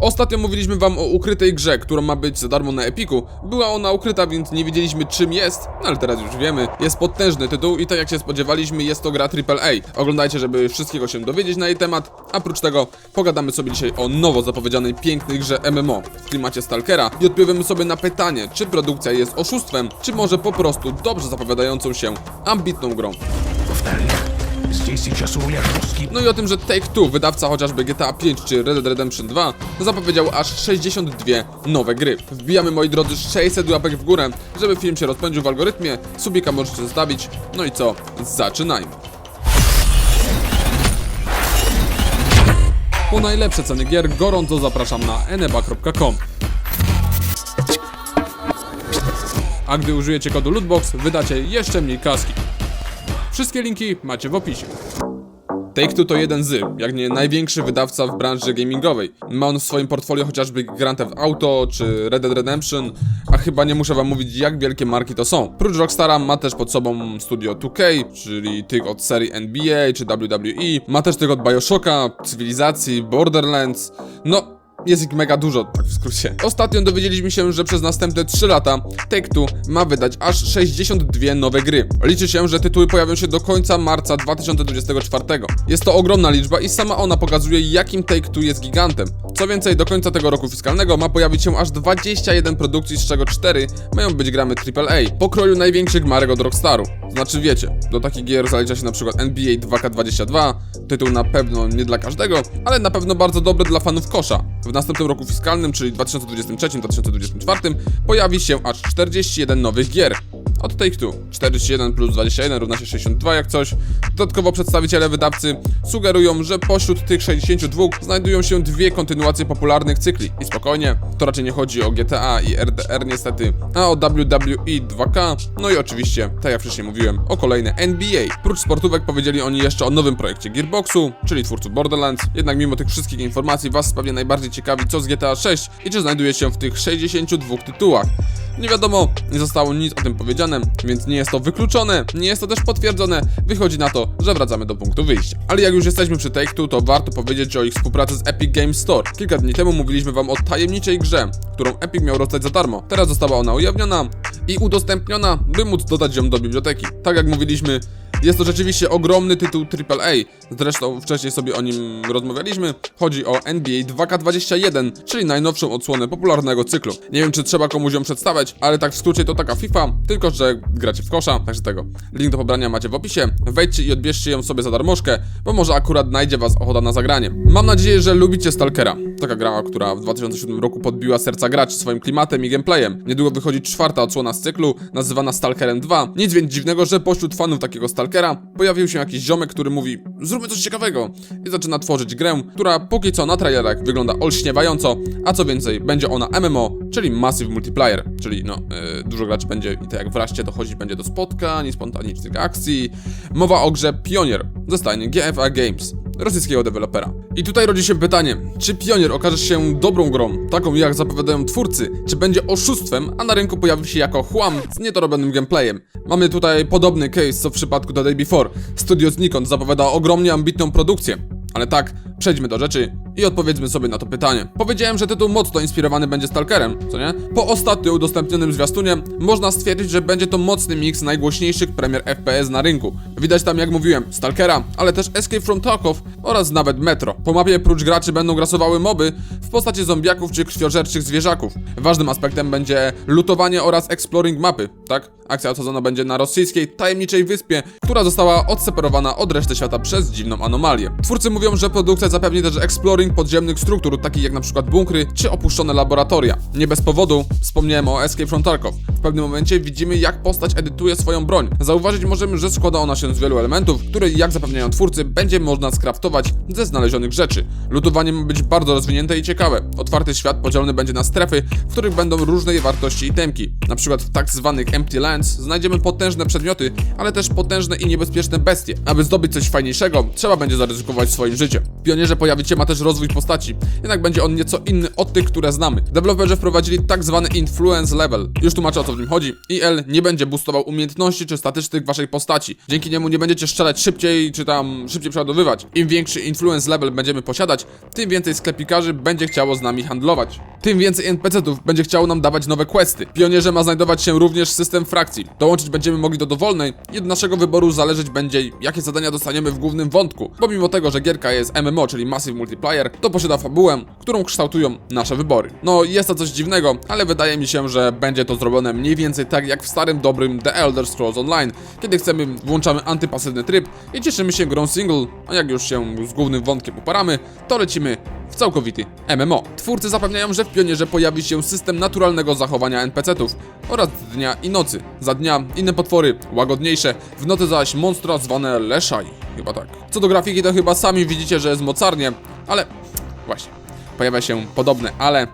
Ostatnio mówiliśmy wam o ukrytej grze, którą ma być za darmo na Epiku. Była ona ukryta, więc nie wiedzieliśmy czym jest, no ale teraz już wiemy. Jest potężny tytuł i tak jak się spodziewaliśmy, jest to gra AAA. Oglądajcie, żeby wszystkiego się dowiedzieć na jej temat. A Oprócz tego pogadamy sobie dzisiaj o nowo zapowiedzianej pięknej grze MMO w klimacie Stalkera i odpowiemy sobie na pytanie, czy produkcja jest oszustwem, czy może po prostu dobrze zapowiadającą się ambitną grą. Powtarzam. No i o tym, że Take-Two, wydawca chociażby GTA 5 czy Red Dead Redemption 2, zapowiedział aż 62 nowe gry. Wbijamy, moi drodzy, 600 łapek w górę, żeby film się rozpędził w algorytmie, subika możecie zostawić. No i co? Zaczynajmy. Po najlepsze ceny gier gorąco zapraszam na eneba.com. A gdy użyjecie kodu LOOTBOX, wydacie jeszcze mniej kaski. Wszystkie linki macie w opisie. Take-Two to jeden z, jak nie największy wydawca w branży gamingowej. Ma on w swoim portfolio chociażby Grand Theft Auto czy Red Dead Redemption, a chyba nie muszę wam mówić jak wielkie marki to są. Prócz Rockstara ma też pod sobą studio 2K, czyli tych od serii NBA czy WWE, ma też tych od Bioshocka, Cywilizacji, Borderlands, no jest ich mega dużo, tak w skrócie. Ostatnio dowiedzieliśmy się, że przez następne 3 lata Take-Two ma wydać aż 62 nowe gry. Liczy się, że tytuły pojawią się do końca marca 2024. Jest to ogromna liczba i sama ona pokazuje, jakim Take-Two jest gigantem. Co więcej, do końca tego roku fiskalnego ma pojawić się aż 21 produkcji, z czego 4 mają być gramy AAA, pokroju największych marek od Rockstaru. Znaczy wiecie, do takich gier zalicza się na przykład NBA 2K22, tytuł na pewno nie dla każdego, ale na pewno bardzo dobry dla fanów kosza. W następnym roku fiskalnym, czyli 2023-2024, pojawi się aż 41 nowych gier. Od Take-Two 41 plus 21 równa się 62 jak coś. Dodatkowo przedstawiciele wydawcy sugerują, że pośród tych 62 znajdują się dwie kontynuacje popularnych cykli. I spokojnie, to raczej nie chodzi o GTA i RDR niestety, a o WWE 2K, no i oczywiście, tak jak wcześniej mówiłem, o kolejne NBA. Prócz sportówek powiedzieli oni jeszcze o nowym projekcie Gearboxu, czyli twórców Borderlands. Jednak mimo tych wszystkich informacji was pewnie najbardziej ciekawi co z GTA 6 i czy znajduje się w tych 62 tytułach. Nie wiadomo, nie zostało nic o tym powiedziane, więc nie jest to wykluczone, nie jest to też potwierdzone. Wychodzi na to, że wracamy do punktu wyjścia. Ale jak już jesteśmy przy Take-Two, to warto powiedzieć o ich współpracy z Epic Games Store. Kilka dni temu mówiliśmy wam o tajemniczej grze, którą Epic miał rozdać za darmo. Teraz została ona ujawniona i udostępniona, by móc dodać ją do biblioteki. Tak jak mówiliśmy, jest to rzeczywiście ogromny tytuł AAA. Zresztą wcześniej sobie o nim rozmawialiśmy. Chodzi o NBA 2K21, czyli najnowszą odsłonę popularnego cyklu. Nie wiem, czy trzeba komuś ją przedstawiać, ale tak w skrócie to taka FIFA, tylko że gracie w kosza, także tego. Link do pobrania macie w opisie. Wejdźcie i odbierzcie ją sobie za darmożkę, bo może akurat znajdzie was ochota na zagranie. Mam nadzieję, że lubicie Stalkera. Taka gra, która w 2007 roku podbiła serca graczy swoim klimatem i gameplayem. Niedługo wychodzi czwarta odsłona z cyklu, nazywana Stalkerem 2. Nic więc dziwnego, że pośród fanów takiego Stalkera pojawił się jakiś ziomek, który mówi zróbmy coś ciekawego i zaczyna tworzyć grę, która póki co na trailerach wygląda olśniewająco, a co więcej, będzie ona MMO, czyli Massive Multiplayer, czyli no, yy, dużo graczy będzie i tak jak wreszcie dochodzić będzie do spotkań spontanicznych akcji. Mowa o grze Pionier ze stajni GFA Games, rosyjskiego dewelopera. I tutaj rodzi się pytanie, czy Pionier okaże się dobrą grą, taką jak zapowiadają twórcy, czy będzie oszustwem, a na rynku pojawi się jako chłam z niedorobionym gameplayem. Mamy tutaj podobny case co w przypadku The Day Before. Studio Nikon zapowiada ogromnie ambitną produkcję. Ale tak, przejdźmy do rzeczy i odpowiedzmy sobie na to pytanie. Powiedziałem, że tytuł mocno inspirowany będzie Stalkerem, co nie? Po ostatnio udostępnionym zwiastunie można stwierdzić, że będzie to mocny miks najgłośniejszych premier FPS na rynku. Widać tam, jak mówiłem, Stalkera, ale też Escape from Tarkov oraz nawet Metro. Po mapie prócz graczy będą grasowały moby w postaci zombiaków czy krwiożerczych zwierzaków. Ważnym aspektem będzie lutowanie oraz exploring mapy, tak? Akcja osadzona będzie na rosyjskiej, tajemniczej wyspie, która została odseparowana od reszty świata przez dziwną anomalię. Twórcy mówią, że produkcja zapewni też exploring podziemnych struktur, takich jak przykład bunkry czy opuszczone laboratoria. Nie bez powodu wspomniałem o Escape from Tarkov. W pewnym momencie widzimy, jak postać edytuje swoją broń. Zauważyć możemy, że składa ona się z wielu elementów, które, jak zapewniają twórcy, będzie można skraftować ze znalezionych rzeczy. Lutowanie ma być bardzo rozwinięte i ciekawe. Otwarty świat podzielony będzie na strefy, w których będą różnej wartości itemki. Na przykład w tak zwanych Empty Lands znajdziemy potężne przedmioty, ale też potężne i niebezpieczne bestie. Aby zdobyć coś fajniejszego, trzeba będzie zaryzykować swoim życiem. Pionierze pojawić się ma też rozwój postaci, jednak będzie on nieco inny od tych, które znamy. Deweloperzy wprowadzili tak zwany influence level. Już tłumaczę o co w nim chodzi. EL nie będzie boostował umiejętności czy statystyk waszej postaci. Dzięki niemu nie będziecie strzelać szybciej czy tam szybciej przeładowywać. Im większy influence level będziemy posiadać, tym więcej sklepikarzy będzie chciało z nami handlować. Tym więcej NPC-ów będzie chciało nam dawać nowe questy. W Pionierze ma znajdować się również system frakcji. Dołączyć będziemy mogli do dowolnej i od naszego wyboru zależeć będzie, jakie zadania dostaniemy w głównym wątku. Pomimo tego, że gierka jest MMO, czyli Massive Multiplayer, to posiada fabułę, którą kształtują nasze wybory. No, jest to coś dziwnego, ale wydaje mi się, że będzie to zrobione mniej więcej tak jak w starym dobrym The Elder Scrolls Online, kiedy chcemy, włączamy antypasywny tryb i cieszymy się grą single, a jak już się z głównym wątkiem uparamy, to lecimy w całkowity MMO. Twórcy zapewniają, że w Pionierze pojawi się system naturalnego zachowania NPC-ów oraz dnia i nocy. Za dnia inne potwory, łagodniejsze, w nocy zaś monstra zwane Leszaj. Chyba tak. Co do grafiki, to chyba sami widzicie, że jest mocarnie, ale właśnie, pojawia się podobne ale.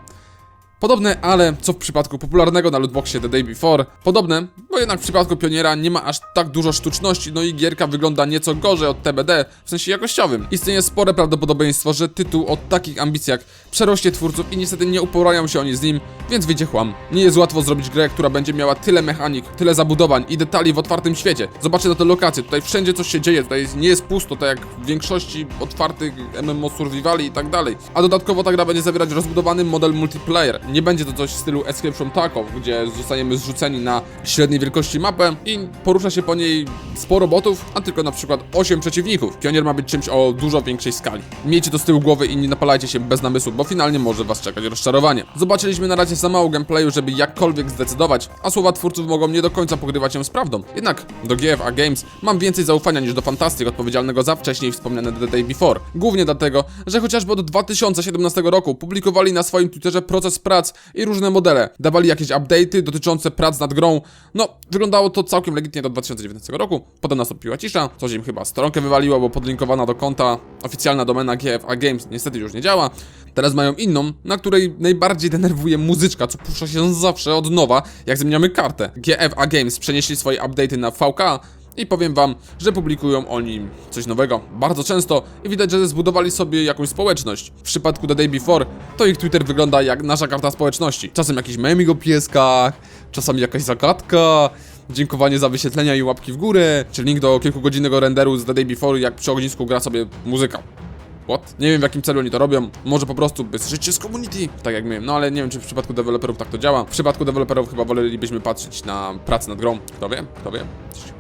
Podobne, ale co w przypadku popularnego na lootboxie The Day Before. Podobne, bo jednak w przypadku Pioniera nie ma aż tak dużo sztuczności, no i gierka wygląda nieco gorzej od TBD, w sensie jakościowym. Istnieje spore prawdopodobieństwo, że tytuł o takich ambicjach przerośnie twórców i niestety nie uporają się oni z nim, więc wyjdzie chłam. Nie jest łatwo zrobić grę, która będzie miała tyle mechanik, tyle zabudowań i detali w otwartym świecie. Zobaczcie na te lokacje, tutaj wszędzie coś się dzieje, tutaj nie jest pusto, tak jak w większości otwartych MMO survivali i tak dalej. A dodatkowo ta gra będzie zawierać rozbudowany model multiplayer. Nie będzie to coś w stylu Escape from Tarkov, gdzie zostaniemy zrzuceni na średniej wielkości mapę i porusza się po niej sporo botów, a tylko na przykład 8 przeciwników. Pionier ma być czymś o dużo większej skali. Miejcie to z tyłu głowy i nie napalajcie się bez namysłu, bo finalnie może was czekać rozczarowanie. Zobaczyliśmy na razie za mało gameplayu, żeby jakkolwiek zdecydować, a słowa twórców mogą nie do końca pokrywać się z prawdą. Jednak do GFA Games mam więcej zaufania niż do Fantastic odpowiedzialnego za wcześniej wspomniane The Day Before. Głównie dlatego, że chociażby od 2017 roku publikowali na swoim Twitterze proces prac i różne modele. Dawali jakieś update'y dotyczące prac nad grą. No, wyglądało to całkiem legitnie do 2019 roku. Potem nastąpiła cisza, coś im chyba stronkę wywaliło, bo podlinkowana do konta oficjalna domena GFA Games niestety już nie działa. Teraz mają inną, na której najbardziej denerwuje muzyczka, co puszcza się zawsze od nowa, jak zmieniamy kartę. GFA Games przenieśli swoje update'y na VK, i powiem wam, że publikują oni coś nowego bardzo często i widać, że zbudowali sobie jakąś społeczność. W przypadku The Day Before to ich Twitter wygląda jak nasza karta społeczności. Czasem jakiś memik o pieskach, czasami jakaś zagadka, dziękowanie za wyświetlenia i łapki w górę, czy link do kilkugodzinnego renderu z The Day Before, jak przy ognisku gra sobie muzyka. Nie wiem w jakim celu oni to robią. Może po prostu by zżyć się z community, tak jak my. No ale nie wiem, czy w przypadku deweloperów tak to działa. W przypadku deweloperów chyba wolelibyśmy patrzeć na pracę nad grą. Kto wie? Kto wie?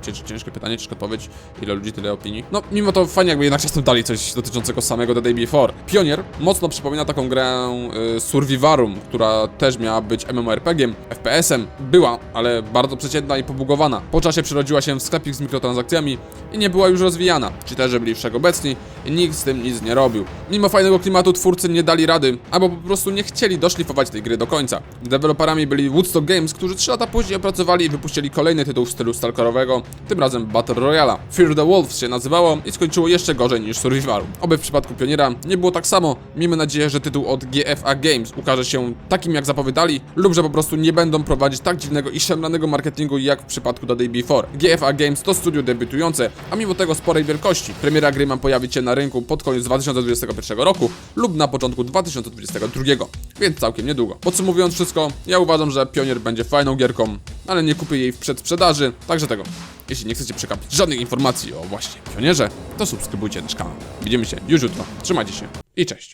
Cięż, ciężkie pytanie, ciężka odpowiedź. Ile ludzi, tyle opinii. No, mimo to fajnie jakby jednak czasem dali coś dotyczącego samego The Day Before. Pionier mocno przypomina taką grę y, Survivarum, która też miała być MMORPG-iem, FPS-em. Była, ale bardzo przeciętna i pobugowana. Po czasie przerodziła się w sklepik z mikrotransakcjami i nie była już rozwijana. Cheaterzy byli wszechobecni i nikt z tym nic nie robił. Mimo fajnego klimatu twórcy nie dali rady, albo po prostu nie chcieli doszlifować tej gry do końca. Deweloperami byli Woodstock Games, którzy 3 lata później opracowali i wypuścili kolejny tytuł w stylu stalkerowego, tym razem Battle Royale. Fear the Wolves się nazywało i skończyło jeszcze gorzej niż Survival. Oby w przypadku Pioniera nie było tak samo. Miejmy nadzieję, że tytuł od GFA Games ukaże się takim jak zapowiadali, lub że po prostu nie będą prowadzić tak dziwnego i szemranego marketingu jak w przypadku The Day Before. GFA Games to studio debiutujące, a mimo tego sporej wielkości. Premiera gry ma pojawić się na rynku pod koniec 2021 roku lub na początku 2022, więc całkiem niedługo. Podsumowując wszystko, ja uważam, że Pionier będzie fajną gierką, ale nie kupię jej w przedsprzedaży, także tego. Jeśli nie chcecie przegapić żadnych informacji o właśnie Pionierze, to subskrybujcie nasz kanał. Widzimy się już jutro. Trzymajcie się i cześć.